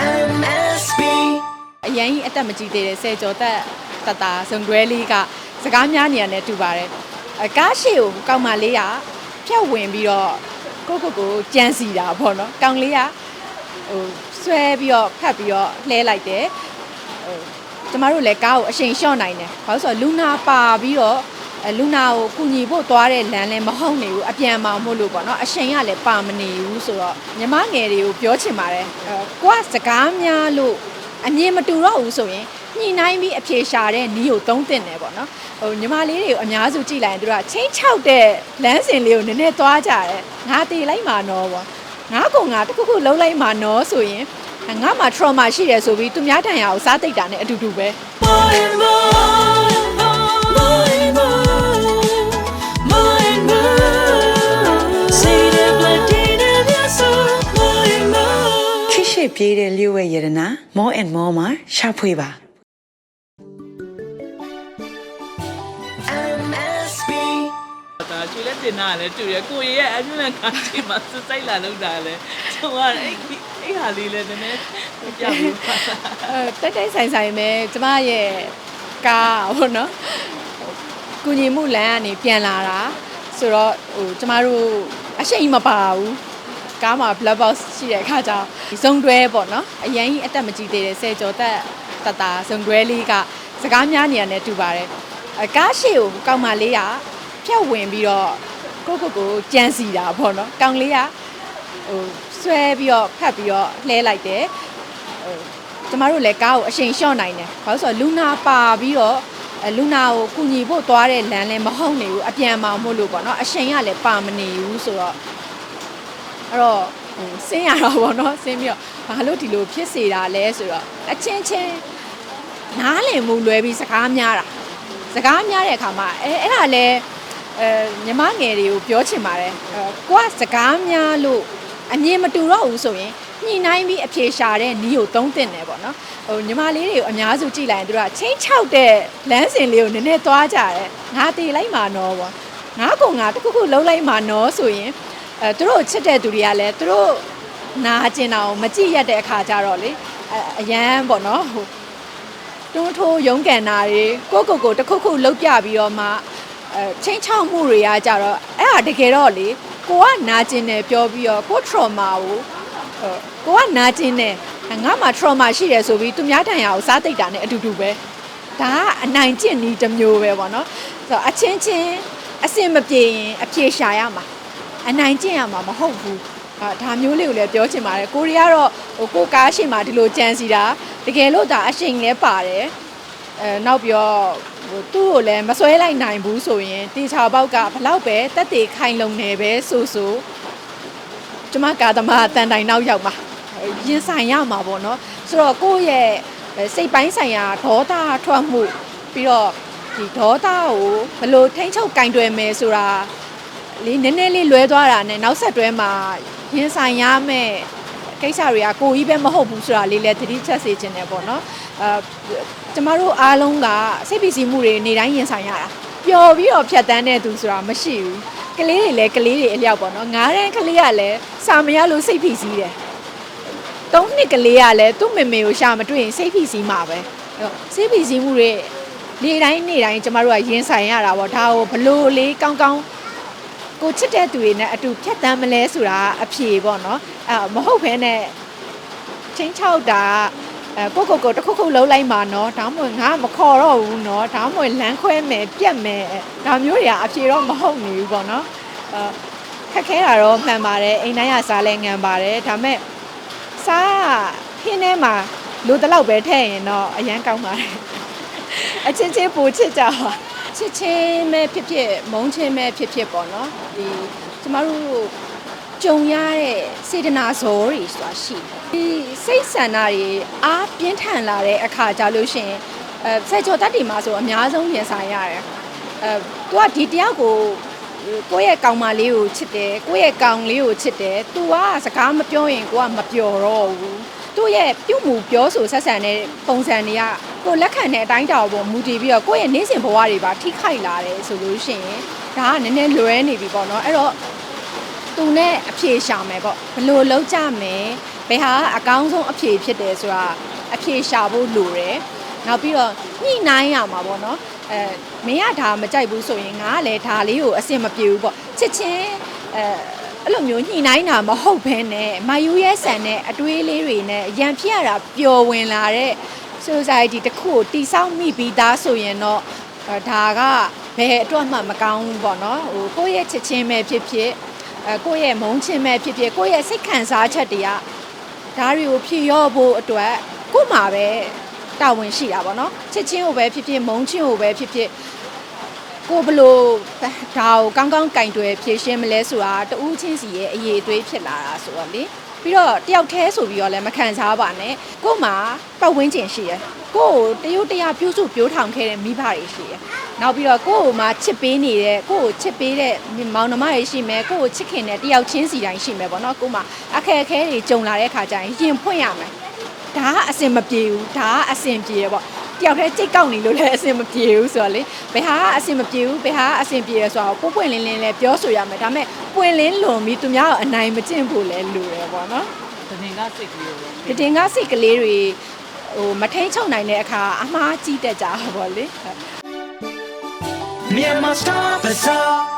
MSB အရင်ကြီးအသက်မကြီးသေးတဲ့ဆယ်ကျော်သက်တတာဇုံတွဲလေးကစကားများနေရတယ်တူပါတယ်အကားရှိကိုကောင်းမလေးကဖြတ်ဝင်ပြီးတော့ကိုကိုကိုကြမ်းစီတာပေါ့နော်ကောင်းလေးကဟိုဆွဲပြီးတော့ဖတ်ပြီးတော့လှဲလိုက်တယ်ဟိုကျမတို့လည်းကားကိုအရှိန်လျှော့နိုင်တယ်ဘာလို့ဆိုတော့လူနာပါပြီးတော့အဲ လူနာကိုကုညီဖို့သွားတဲ့လမ်းလည်းမဟုတ်နေဘူးအပြန်မှာမို့လို့ပေါ့နော်အရှိန်ကလည်းပါမနေဘူးဆိုတော့ညီမငယ်တွေကိုပြောချင်ပါတယ်အဲကိုကစကားများလို့အမြင်မတူတော့ဘူးဆိုရင်ညှိနှိုင်းပြီးအဖြေရှာတဲ့နီးကိုသုံးတင်တယ်ပေါ့နော်ဟိုညီမလေးတွေကိုအများစုကြည့်လိုက်ရင်တို့ကချင်းချောက်တဲ့လမ်းစဉ်လေးကိုနည်းနည်းသွားကြတယ်ငါတည်လိုက်မှာနော်ပေါ့ငါကောင်ငါတစ်ခုခုလုံးလိုက်မှာနော်ဆိုရင်ငါမှာ trauma ရှိတယ်ဆိုပြီးသူများတန်ရာကိုစားသိပ်တာနဲ့အတူတူပဲ More and more More more ခိရှိပြေးတဲ့လျှို့ဝဲရတနာ more and more မှာရှာဖွေပါ MSB ဒါကျွေးလက်တင်တာလည်းတူရကိုရီရဲ့အမြင့်ကားချိန်မှာစစိုက်လာလောက်တာလည်းကျွန်တော်အဲ့အဲ့ဟာလေးလည်းနည်းနည်းပြပြီးပါအဲတက်တက်ဆိုင်ဆိုင်ပဲကျမရဲ့ကားပေါ့နော်ကုညီမှုလမ်းကနေပြန်လာတာဆိုတော့ဟိုကျမတို့အရှိန်မပါဘူး ကားမှာ black box ရှိတဲ့အခါကျတော့ဒီဇုံတွဲပေါ့နော်အရင်ကြီးအသက်မကြီးသေးတဲ့ဆယ်ကျော်သက်တတာဇုံတွဲလေးကစကားများနေရတယ်တူပါတယ်အကားရှိကိုကောင်းမလေးကဖြတ်ဝင်ပြီးတော့ကိုကိုကိုကြမ်းစီတာပေါ့နော်ကောင်းလေးကဟိုဆွဲပြီးတော့ဖတ်ပြီးတော့လှဲလိုက်တယ်ဟိုကျမတို့လည်းကားကိုအရှိန်လျှော့နိုင်တယ်ဘာလို့ဆိုတော့လူနာပါပြီးတော့အဲလူနာကိုကုညီဖို့သွားတဲ့လမ်းလည်းမဟုတ်နေဘူးအပြန်မှာမို့လို့ပေါ့နော်အရှိန်ကလည်းပါမနေဘူးဆိုတော့ အဲ့တော့ဟိုဆင်းရတော့ပေါ့နော်ဆင်းပြီးတော့ဘာလို့ဒီလိုဖြစ်စေတာလဲဆိုတော့အချင်းချင်းနားလည်မှုလွဲပြီးစကားများတာစကားများတဲ့အခါမှာအဲအဲ့ဒါလည်းအဲညီမငယ်တွေကိုပြောချင်ပါတယ်အဲကိုကစကားများလို့အမြင်မတူတော့ဘူးဆိုရင်ညှိနှိုင်းပြီးအဖြေရှာတဲ့နီးကိုသုံးတင်တယ်ပေါ့နော်ဟိုညီမလေးတွေကိုအများစုကြည့်လိုက်ရင်တို့ကချင်းချောက်တဲ့လမ်းစဉ်လေးကိုနည်းနည်းသွားကြတယ်ငါတည်လိုက်မှာနော်ပေါ့ငါကောင်ငါတစ်ခုခုလုံးလိုက်မှာနော်ဆိုရင် အဲသူတို့ချစ်တဲ့သူတွေကလည်းသူတို့နာကျင်တာကိုမကြည့်ရတဲ့အခါကျတော့လေအအရန်ပေါ့နော်ဟိုတွန်းထိုးရုံးကန်တာတွေကိုကိုကိုတစ်ခုခုလှုပ်ပြပြီးတော့မှအဲချင်းချောက်မှုတွေကကြတော့အဲ့ဟာတကယ်တော့လေကိုကနာကျင်တယ်ပြောပြီးတော့ကို trauma ကိုဟိုကိုကနာကျင်တယ်ငါမှာ trauma ရှိတယ်ဆိုပြီးသူများတန်ရာကိုစားသိပ်တာနဲ့အတူတူပဲဒါကအနိုင်ကျင့်နည်းတစ်မျိုးပဲပေါ့နော်ဆိုတော့အချင်းချင်းအစင်မပြေရင်အပြေရှာရမှာ အနိုင်ကျင့်ရမှာမဟုတ်ဘူးအာဒါမျိုးလေးကိုလည်းပြောချင်ပါတယ်ကိုရီးယားတော့ဟိုကိုကားရှိမှဒီလိုကြံစီတာတကယ်လို့ဒါအရှိန်လဲပါတယ်အဲနောက်ပြီးတော့ဟိုသူ့ကိုလည်းမစွဲလိုက်နိုင်ဘူးဆိုရင်တေချာပေါက်ကဘလောက်ပဲတက်တေခိုင်လုံနေပဲဆိုဆိုကျမကာသမားတန်တိုင်နောက်ရောက်မှာရင်ဆိုင်ရမှာပေါ့နော်ဆိုတော့ကိုယ့်ရဲ့စိတ်ပိုင်းဆိုင်ရာဒေါသထွက်မှုပြီးတော့ဒီဒေါသကိုဘယ်လိုထိန်းချုပ်ကင်တွယ်မယ်ဆိုတာ လေးနည်းနည်းလေးလွဲသွားတာနဲ့နောက်ဆက်တွဲမှာရင်ဆိုင်ရမယ်ကိစ္စတွေကကိုကြီးပဲမဟုတ်ဘူးဆိုတာလေးလည်းသတိချက်စေချင်တယ်ပေါ့နော်အဲကျမတို့အားလုံးကစိတ်ပီစီမှုတွေနေတိုင်းရင်ဆိုင်ရတာပျော်ပြီးတော့ဖြတ်တန်းတဲ့သူဆိုတာမရှိဘူးကလေးတွေလည်းကလေးတွေအလျောက်ပေါ့နော်ငားတဲ့ကလေးကလည်းစာမရလို့စိတ်ဖိစီးတယ်သုံးနှစ်ကလေးကလည်းသူ့မေမေကိုရှာမတွေ့ရင်စိတ်ဖိစီးမှာပဲအဲ့တော့စိတ်ဖိစီးမှုတွေနေ့တိုင်းနေ့တိုင်းကျမတို့ကရင်ဆိုင်ရတာပေါ့ဒါကိုဘလို့လေးကောင်းကောင်း ကိုချစ်တဲ့သူတွေနဲ့အတူဖြတ်တန်းမလဲဆိုတာအဖြေပေါ့နော်အဲ့မဟုတ်ဘဲနဲ့ချင်းချောက်တာအဲကိုကိုကိုတစ်ခုခုလုံးလိုက်မှာနော်ဒါမှမဟုတ်ငါမခေါ်တော့ဘူးနော်ဒါမှမဟုတ်လမ်းခွဲမယ်ပြက်မယ်ဒါမျိုးတွေကအဖြေတော့မဟုတ်နေဘူးပေါ့နော်အဲခက်ခဲတာတော့မှန်ပါတယ်အိမ်တိုင်းကစားလဲငံပါတယ်ဒါပေမဲ့စားဟင်းထဲမှာလိုတလောက်ပဲထည့်ရင်တော့အရန်ကောင်းပါတယ်အချင်းချင်းပူချစ်ကြပါ ချစ်ချင်းပဲဖြစ်ဖြစ်မုန်းချင်းပဲဖြစ်ဖြစ်ပေါ့နော်ဒီကျမတို့ကြုံရတဲ့စေတနာဇောတွေဆိုတာရှိတယ်ဒီစိတ်ဆန္ဒတွေအားပြင်းထန်လာတဲ့အခါကြလို့ရှိရင်အဲဆက်ကြောတတ်တီမှာဆိုအများဆုံးရင်ဆိုင်ရတယ်အဲသူကဒီတယောက်ကိုကိုယ့်ရဲ့ကောင်မလေးကိုချစ်တယ်ကိုယ့်ရဲ့ကောင်လေးကိုချစ်တယ်သူကစကားမပြောရင်ကိုကမပျော်တော့ဘူး သူ့ရဲ့ပြုတ်မှုပြောဆိုဆက်ဆံတဲ့ပုံစံတွေကကိုလက်ခံတဲ့အတိုင်းအတာပေါ်မူတည်ပြီးတော့ကိုယ့်ရဲ့နေ့စဉ်ဘဝတွေပါထိခိုက်လာတယ်ဆိုလို့ရှိရင်ဒါကနည်းနည်းလွဲနေပြီပေါ့နော်အဲ့တော့သူနဲ့အဖြေရှာမယ်ပေါ့ဘယ်လိုလုပ်ကြမယ်ဘဘယ်ဟာအကောင်းဆုံးအဖြေဖြစ်တယ်ဆိုတာအဖြေရှာဖို့လိုတယ်နောက်ပြီးတော့ညှိနှိုင်းရမှာပေါ့နော်အဲမင်းကဒါမကြိုက်ဘူးဆိုရင်ငါကလည်းဒါလေးကိုအဆင်မပြေဘူးပေါ့ချစ်ချင်းအဲ အဲ့လိုမျိုးညှိနှိုင်းတာမဟုတ်ဘဲနဲ့မယူရဲဆန်တဲ့အတွေးလေးတွေနဲ့ရံဖြစ်ရတာပျော်ဝင်လာတဲ့ society တစ်ခုကိုတိဆောက်မိပြီးသားဆိုရင်တော့အဲဒါကဘယ်အတွက်မှမကောင်းဘူးပေါ့နော်ဟိုကိုယ့်ရဲ့ချစ်ချင်းပဲဖြစ်ဖြစ်အဲကိုယ့်ရဲ့မုန်းချင်းပဲဖြစ်ဖြစ်ကိုယ့်ရဲ့စိတ်ခံစားချက်တွေကဒါတွေကိုဖြည့်ရော့ဖို့အတွက်ကို့မှာပဲတာဝန်ရှိတာပေါ့နော်ချစ်ချင်းကိုပဲဖြစ်ဖြစ်မုန်းချင်းကိုပဲဖြစ်ဖြစ် ကိုဘလို့ဒါကိုကောင်းကောင်းကင်တွယ်ဖြည့်ရှင်းမလဲဆိုတာတူးချင်းစီရဲ့အရေးအသွေးဖြစ်လာတာဆိုတော့လေပြီးတော့တယောက်တည်းဆိုပြီးတော့လည်းမခံစားပါနဲ့ကို့မှာပတ်ဝန်းကျင်ရှိရယ်ကို့ကိုတရုတ်တရားပြုစုပြောထောင်ခဲ့တဲ့မိဘတွေရှိရယ်နောက်ပြီးတော့ကို့ကိုမှချစ်ပေးနေတဲ့ကို့ကိုချစ်ပေးတဲ့မောင်နှမတွေရှိမယ်ကို့ကိုချစ်ခင်တဲ့တယောက်ချင်းစီတိုင်းရှိမယ်ပေါ့နော်ကို့မှာအခက်အခဲတွေကြုံလာတဲ့ခါကျရင်ရင်ဖွင့်ရမယ်ဒါကအဆင်မပြေဘူးဒါကအဆင်ပြေရပေါ့ တယောက်တည်းကြိတ်ကောက်နေလို့လည်းအဆင်မပြေဘူးဆိုတော့လေဘယ်ဟာကအဆင်မပြေဘူးဘယ်ဟာကအဆင်ပြေရဆိုတော့ပို့ပွင့်လင်းလင်းလည်းပြောဆိုရမယ်ဒါပေမဲ့ပွင့်လင်းလွန်ပြီးသူများကိုအနိုင်မကျင့်ဖို့လည်းလိုတယ်ပေါ့နော်တရင်ကစိတ်ကလေးကိုဒီတင်ကစိတ်ကလေးတွေဟိုမထိန်ချုံနိုင်တဲ့အခါအမှားကြီးတတ်ကြတာပေါ့လေဟုတ် Myanmar Star Bazaar